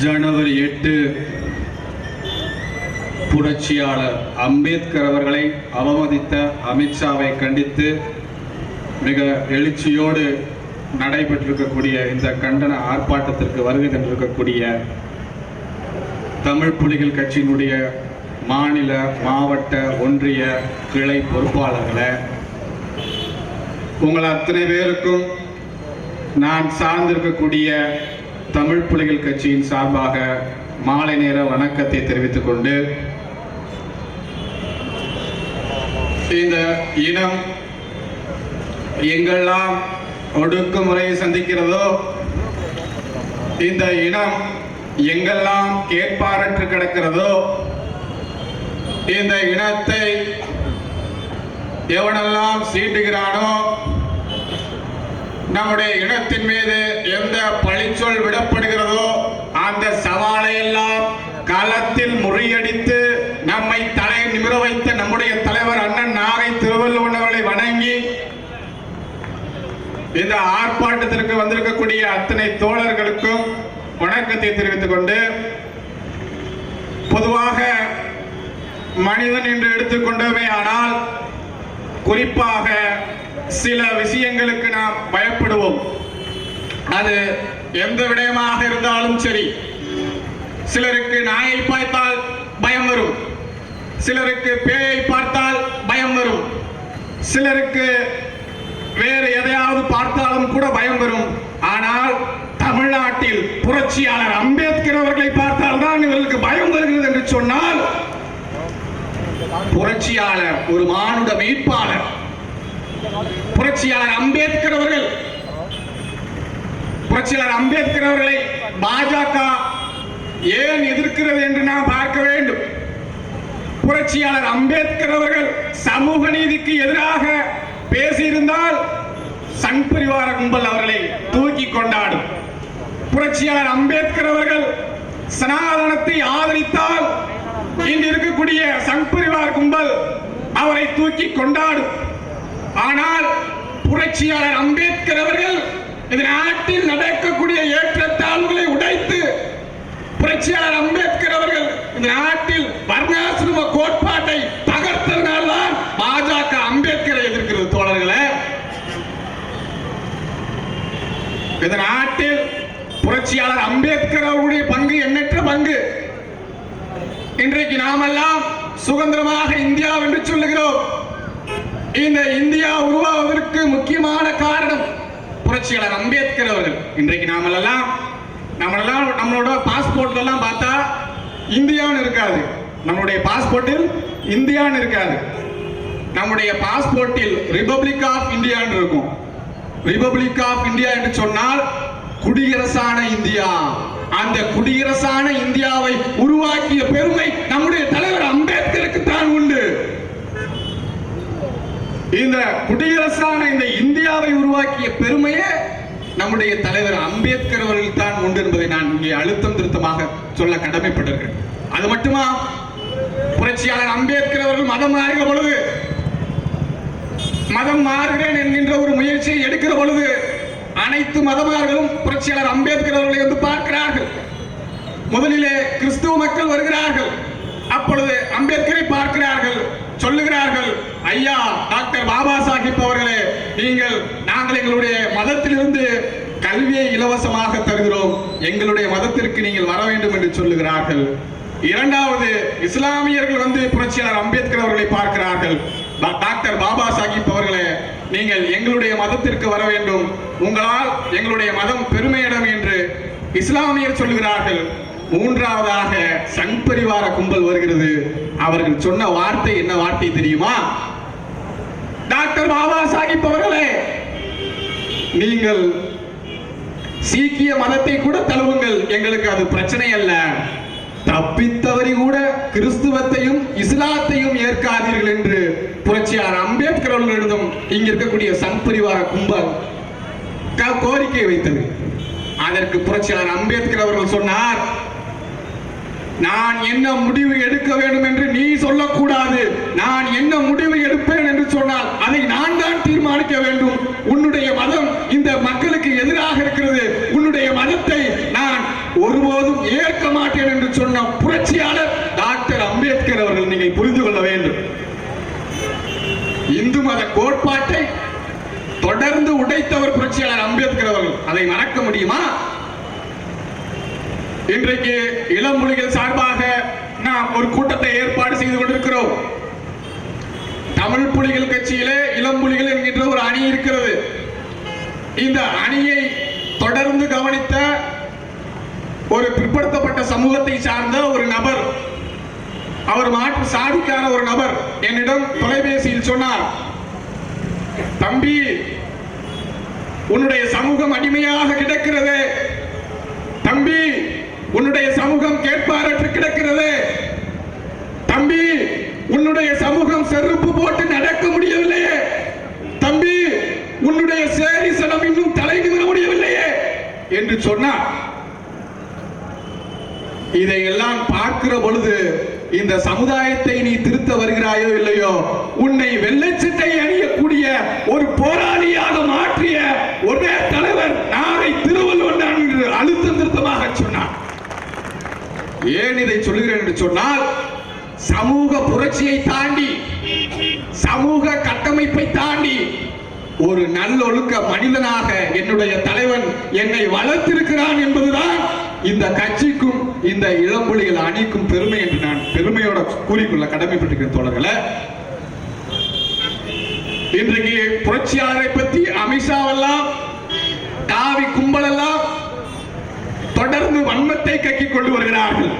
ஜனவரி எட்டு புரட்சியாளர் அம்பேத்கர் அவர்களை அவமதித்த அமித்ஷாவை கண்டித்து மிக எழுச்சியோடு நடைபெற்றிருக்கக்கூடிய இந்த கண்டன ஆர்ப்பாட்டத்திற்கு வருகை தந்திருக்கக்கூடிய தமிழ் புலிகள் கட்சியினுடைய மாநில மாவட்ட ஒன்றிய கிளை பொறுப்பாளர்களை உங்கள் அத்தனை பேருக்கும் நான் சார்ந்திருக்கக்கூடிய தமிழ் புலிகள் கட்சியின் சார்பாக மாலை நேர வணக்கத்தை தெரிவித்துக் கொண்டு இந்த இனம் எங்கெல்லாம் ஒடுக்குமுறையை சந்திக்கிறதோ இந்த இனம் எங்கெல்லாம் கேட்பாரற்று கிடக்கிறதோ இந்த இனத்தை எவனெல்லாம் சீண்டுகிறானோ நம்முடைய இனத்தின் மீது எந்த பழிச்சொல் விடப்படுகிறதோ அந்த சவாலை எல்லாம் களத்தில் முறியடித்து நம்மை தலை நிமிர வைத்த நம்முடைய தலைவர் அண்ணன் நாகை திருவள்ளுவன் அவர்களை வணங்கி இந்த ஆர்ப்பாட்டத்திற்கு வந்திருக்கக்கூடிய அத்தனை தோழர்களுக்கும் வணக்கத்தை தெரிவித்துக் கொண்டு பொதுவாக மனிதன் என்று எடுத்துக்கொண்டவை ஆனால் குறிப்பாக சில விஷயங்களுக்கு நாம் பயப்படுவோம். அது எந்த விடயமாக இருந்தாலும் சரி. சிலருக்கு நாயை பார்த்தால் பயம் வரும். சிலருக்கு பேயை பார்த்தால் பயம் வரும். சிலருக்கு வேறு எதையாவது பார்த்தாலும் கூட பயம் வரும். ஆனால் தமிழ்நாட்டில் புரட்சியாளர் அம்பேத்கர் அவர்களை பார்த்தால் தான் இவர்களுக்கு பயம் வருகிறது என்று சொன்னால் புரட்சியாளர் ஒரு மானுட மீட்பாளர் புரட்சியாளர் அம்பேத்கர் அவர்கள் புரட்சியாளர் அம்பேத்கர் அவர்களை பாஜக ஏன் எதிர்க்கிறது என்று நாம் பார்க்க வேண்டும். புரட்சியாளர் அம்பேத்கர் அவர்கள் சமூக நீதிக்கு எதிராக பேசியிருந்தால் சங் பரிவார கும்பல் அவர்களை தூக்கி கொண்டாடும். புரட்சியாளர் அம்பேத்கர் அவர்கள் சனாதனத்தை ஆதரித்தால் இன்று இருக்கக்கூடிய சங் பரிவார் கும்பல் அவரை தூக்கி கொண்டாடும். ஆனால் புரட்சியாளர் அம்பேத்கர் அவர்கள் இந்த நாட்டில் நடக்கக்கூடிய ஏற்றத்தாழ்வுகளை உடைத்து புரட்சியாளர் அம்பேத்கர் அவர்கள் இந்த நாட்டில் வர்ணாசிரம கோட்பாட்டை தகர்த்ததனால்தான் பாஜக அம்பேத்கரை எதிர்க்கிறது தோழர்களே. இந்த நாட்டில் புரட்சியாளர் அம்பேத்கர் அவருடைய பங்கு எண்ணற்ற பங்கு. இன்றைக்கு நாமெல்லாம் சுதந்திரமாக இந்தியா என்று சொல்லுகிறோம். இந்த இந்தியா உருவாவதற்கு முக்கியமான காரணம் புரட்சியாளர் அம்பேத்கர் அவர்கள். இன்றைக்கு நாமெல்லாம் நம்மளெல்லாம் நம்மளோட பாஸ்போர்ட் எல்லாம் பார்த்தா இந்தியான்னு இருக்காது. நம்மளுடைய பாஸ்போர்ட்டில் இந்தியான்னு இருக்காது. நம்முடைய பாஸ்போர்ட்டில் ரிபப்ளிக் ஆஃப் இந்தியான்னு இருக்கும். ரிபப்ளிக் ஆஃப் இந்தியா என்று சொன்னால் குடியரசான இந்தியா. அந்த குடியரசான இந்தியாவை உருவாக்கிய பெருமை நம்முடைய தலை அம்பேத்கருக்கு தான் உண்டு இந்த குடியரசான இந்த இந்தியாவை உருவாக்கிய பெருமையே நம்முடைய தலைவர் அம்பேத்கர் அவர்கள் தான் உண்டு என்பதை நான் இங்கே அழுத்தம் திருத்தமாக சொல்ல கடமைப்பட்டிருக்கிறேன். அது மட்டுமா? புரட்சியாளர் அம்பேத்கர் அவர்கள் மதம் மாறுகிற பொழுது மதம் மாறுகிறேன் என்கின்ற ஒரு முயற்சியை எடுக்கிற பொழுது அனைத்து மதமார்களும் புரட்சியாளர் அம்பேத்கர் அவர்களை வந்து பார்க்கிறார்கள். முதலிலே கிறிஸ்துவ மக்கள் வருகிறார்கள். அப்பொழுது அம்பேத்கரை பார்க்கிறார்கள் சொல்லுகிறார்கள் ஐயா டாக்டர் பாபா சாஹிப் அவர்களே நீங்கள் நாங்கள் எங்களுடைய மதத்திலிருந்து கல்வியை இலவசமாக தருகிறோம். எங்களுடைய மதத்திற்கு நீங்கள் வர வேண்டும் என்று சொல்லுகிறார்கள். இரண்டாவது இஸ்லாமியர்கள் வந்து புரட்சியாளர் அம்பேத்கர் அவர்களை பார்க்கிறார்கள். டாக்டர் பாபா சாஹிப் அவர்களே நீங்கள் எங்களுடைய மதத்திற்கு வர வேண்டும். உங்களால் எங்களுடைய மதம் பெருமையிடம் என்று இஸ்லாமியர் சொல்லுகிறார்கள். மூன்றாவதாக சங் பரிவார கும்பல் வருகிறது. அவர்கள் சொன்ன வார்த்தை என்ன வார்த்தை தெரியுமா? டாக்டர் பாபா சாஹிப் அவர்களே நீங்கள் சீக்கிய மதத்தை கூட தழுவுங்கள். எங்களுக்கு அது பிரச்சனை அல்ல. தப்பித்தவரி கூட கிறிஸ்துவத்தையும் இஸ்லாத்தையும் ஏற்காதீர்கள் என்று புரட்சியார் அம்பேத்கர் அவர்களிடம் இங்க இருக்கக்கூடிய சங் பரிவார கும்பல் கோரிக்கை வைத்தது. அதற்கு புரட்சியாளர் அம்பேத்கர் அவர்கள் சொன்னார் நான் என்ன முடிவு எடுக்க வேண்டும் என்று நீ சொல்லக்கூடாது. நான் என்ன முடிவு எடுப்பேன் என்று சொன்னால் அதை நான் தான் தீர்மானிக்க வேண்டும். உன்னுடைய மதம் இந்த மக்களுக்கு எதிராக இருக்கிறது. உன்னுடைய மதத்தை நான் ஒருபோதும் ஏற்க மாட்டேன் என்று சொன்ன புரட்சியாளர் டாக்டர் அம்பேத்கர் அவர்கள் நீங்கள் புரிந்து கொள்ள வேண்டும். இந்து மத கோட்பாட்டை தொடர்ந்து உடைத்தவர் புரட்சியாளர் அம்பேத்கர் அவர்கள். அதை மறக்க முடியுமா? இன்றைக்கு இளமொழிகள் சார்பாக நாம் ஒரு கூட்டத்தை ஏற்பாடு செய்து கொண்டிருக்கிறோம். தமிழ் புலிகள் கட்சியிலே இளம்புலிகள் என்கின்ற ஒரு அணி இருக்கிறது. இந்த அணியை தொடர்ந்து கவனித்த ஒரு பிற்படுத்தப்பட்ட சமூகத்தை சார்ந்த ஒரு நபர் அவர் மாற்று சாதிக்கான ஒரு நபர் என்னிடம் தொலைபேசியில் சொன்னார் தம்பி உன்னுடைய சமூகம் அடிமையாக கிடக்கிறது. தம்பி உன்னுடைய சமூகம் கேட்பாரற்று கிடக்கிறது. தம்பி உன்னுடைய சமூகம் செருப்பு போட்டு நடக்க முடியவில்லையே. தம்பி உன்னுடைய சேரி சனம் இன்னும் தலை நிமிர முடியவில்லையே. என்று சொன்னார் இதையெல்லாம் பார்க்கிற பொழுது இந்த சமுதாயத்தை நீ திருத்த வருகிறாயோ இல்லையோ உன்னை வெள்ளச்சட்டை அணியக்கூடிய ஒரு போராளியாக மாற்றிய ஒரே தலைவர் நாளை திருவள்ளுவர் அழுத்தம் ஏன் இதை சொல்லுகிறேன் என்று சொன்னால் சமூக புரட்சியை தாண்டி சமூக கட்டமைப்பை தாண்டி ஒரு நல்லொழுக்க மனிதனாக என்னுடைய தலைவன் என்னை வளர்த்திருக்கிறான் என்பதுதான் இந்த கட்சிக்கும் இந்த இளம்புலிகள் அணிக்கும் பெருமை என்று நான் பெருமையோட கூறிக்கொள்ள கடமைப்பட்டிருக்கிற தோழர்களை. இன்றைக்கு புரட்சியாளரை பற்றி அமித்ஷாவெல்லாம் தாவி கும்பலெல்லாம் தொடர்ந்து கக்கி கொண்டு வருகிறார்கள்.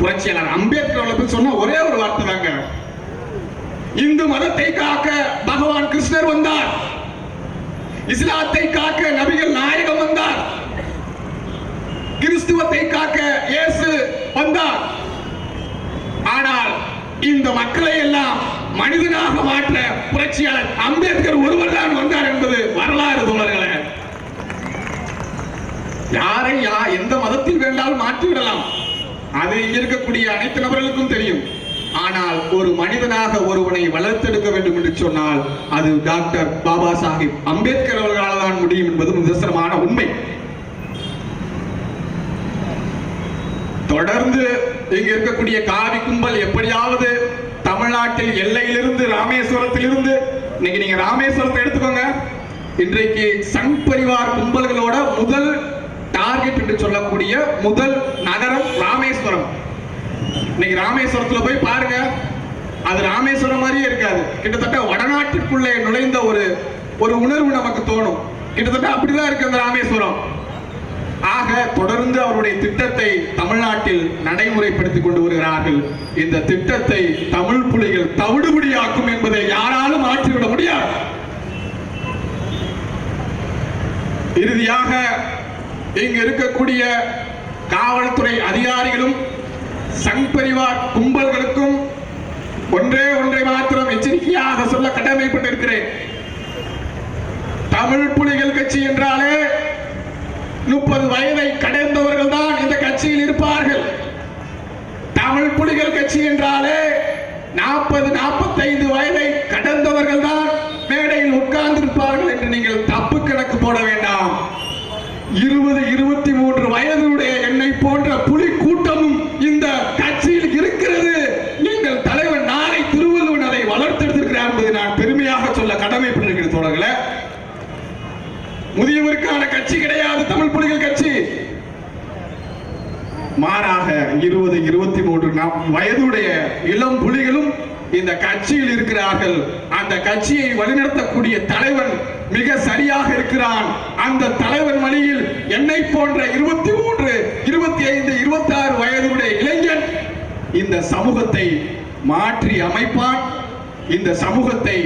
புரட்சியாளர் அம்பேத்கர் அவர்களை சொன்ன ஒரே ஒரு வார்த்தை தாங்க. இந்து மதத்தை காக்க பகவான் கிருஷ்ணர் வந்தார். இஸ்லாத்தை காக்க நபிகள் நாயகம் வந்தார். கிறிஸ்துவத்தை காக்க இயேசு வந்தார். ஆனால் இந்த மக்களை எல்லாம் மனிதனாக மாற்ற புரட்சியாளர் அம்பேத்கர் ஒருவர் தான் வந்தார் என்பது வரலாறு தோழர்களே. யாரை யா எந்த மதத்தில் வேண்டாலும் மாற்றிவிடலாம். அது இங்க இருக்கக்கூடிய அனைத்து நபர்களுக்கும் தெரியும். ஆனால் ஒரு மனிதனாக ஒருவனை வளர்த்தெடுக்க வேண்டும் என்று சொன்னால் அது டாக்டர் பாபா சாஹிப் அம்பேத்கர் அவர்களால் தான் முடியும் என்பது நிதர்சனமான உண்மை. தொடர்ந்து இங்க இருக்கக்கூடிய காவி கும்பல் எப்படியாவது தமிழ்நாட்டில் எல்லையிலிருந்து ராமேஸ்வரத்திலிருந்து இன்னைக்கு நீங்க ராமேஸ்வரத்தை எடுத்துக்கோங்க. இன்றைக்கு சங் பரிவார் கும்பல்களோட முதல் டார்கெட் என்று சொல்லக்கூடிய முதல் நகரம் ராமேஸ்வரம். இன்னைக்கு ராமேஸ்வரத்துல போய் பாருங்க. அது ராமேஸ்வரம் மாதிரியே இருக்காது. கிட்டத்தட்ட வடநாட்டிற்குள்ளே நுழைந்த ஒரு ஒரு உணர்வு நமக்கு தோணும். கிட்டத்தட்ட அப்படிதான் இருக்கு அந்த ராமேஸ்வரம். ஆக தொடர்ந்து அவருடைய திட்டத்தை தமிழ்நாட்டில் நடைமுறைப்படுத்திக் கொண்டு வருகிறார்கள். இந்த திட்டத்தை தமிழ் புலிகள் தவிடுபடியாக்கும் என்பதை யாராலும் மாற்றிவிட முடியாது. இறுதியாக இங்கு இருக்கக்கூடிய காவல்துறை அதிகாரிகளும் சங் பரிவார் கும்பல்களுக்கும் ஒன்றே ஒன்றை மாத்திரம் எச்சரிக்கையாக சொல்ல கடமைப்பட்டிருக்கிறேன். தமிழ் புலிகள் கட்சி என்றாலே முப்பது வயதை கடந்தவர்கள் தான் இந்த கட்சியில் இருப்பார்கள். தமிழ் புலிகள் கட்சி என்றாலே நாற்பது நாற்பத்தைந்து வயதை கடந்தவர்கள் தான் மேடையில் உட்கார்ந்திருப்பார்கள் என்று நீங்கள் இருபது இருபத்தி மூன்று வயதுடைய என்னை போன்ற புலி கூட்டமும் இந்த கட்சியில் இருக்கிறது. நீங்கள் தலைவர் நாளை திருவள்ளுவன் அதை வளர்த்தெடுத்திருக்கிறார் என்பதை நான் பெருமையாக சொல்ல கடமைப்பட்டிருக்கிறேன் தோழர்களே. முதியவருக்கான கட்சி கிடையாது தமிழ் புலிகள் கட்சி. மாறாக இருபது இருபத்தி மூன்று நா- வயதுடைய இளம் புலிகளும் இந்த கட்சியில் இருக்கிறார்கள். அந்த கட்சியை வழிநடத்தக்கூடிய தலைவன் மிக சரியாக இருக்கிறான். அந்த தலைவன் வழியில் என்னை போன்ற இருபத்தி மூன்று இருபத்தி ஐந்து இருபத்தி ஆறு வயதுடைய இளைஞன் இந்த சமூகத்தை மாற்றி அமைப்பான். இந்த சமூகத்தை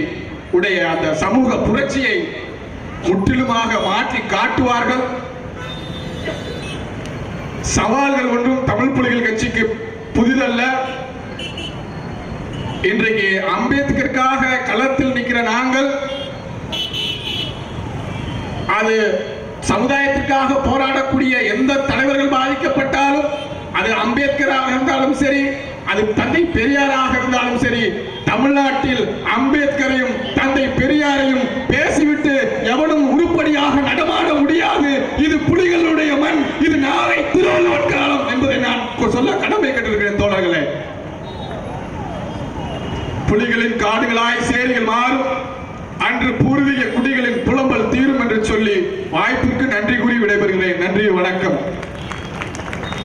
உடைய அந்த சமூக புரட்சியை முற்றிலுமாக மாற்றி காட்டுவார்கள். சவால்கள் ஒன்றும் தமிழ் புலிகள் கட்சிக்கு புதிதல்ல. இன்றைக்கு அம்பேத்கருக்காக களத்தில் நிற்கிற நாங்கள் அது சமுதாயத்திற்காக போராடக்கூடிய எந்த தலைவர்கள் பாதிக்கப்பட்டாலும் அது அம்பேத்கராக இருந்தாலும் சரி அது தந்தை பெரியாராக இருந்தாலும் சரி தமிழ்நாட்டில் அம்பேத்கரையும் தந்தை பெரியாரையும் பேசிவிட்டு எவனும் உருப்படியாக நட முடியாது இது புலிகளுடைய மண் இது நாளை திருவள்ளுவர் காலம் என்பதை நான் சொல்ல கடமை கட்டிருக்கிறேன் தோழர்களே புலிகளின் காடுகளாய் சேரிகள் மாறும். அன்று பூர்வீக குடிகளின் புலம்பல் தீரும் என்று சொல்லி வாய்ப்புக்கு நன்றி கூறி விடைபெறுகிறேன். நன்றி வணக்கம்.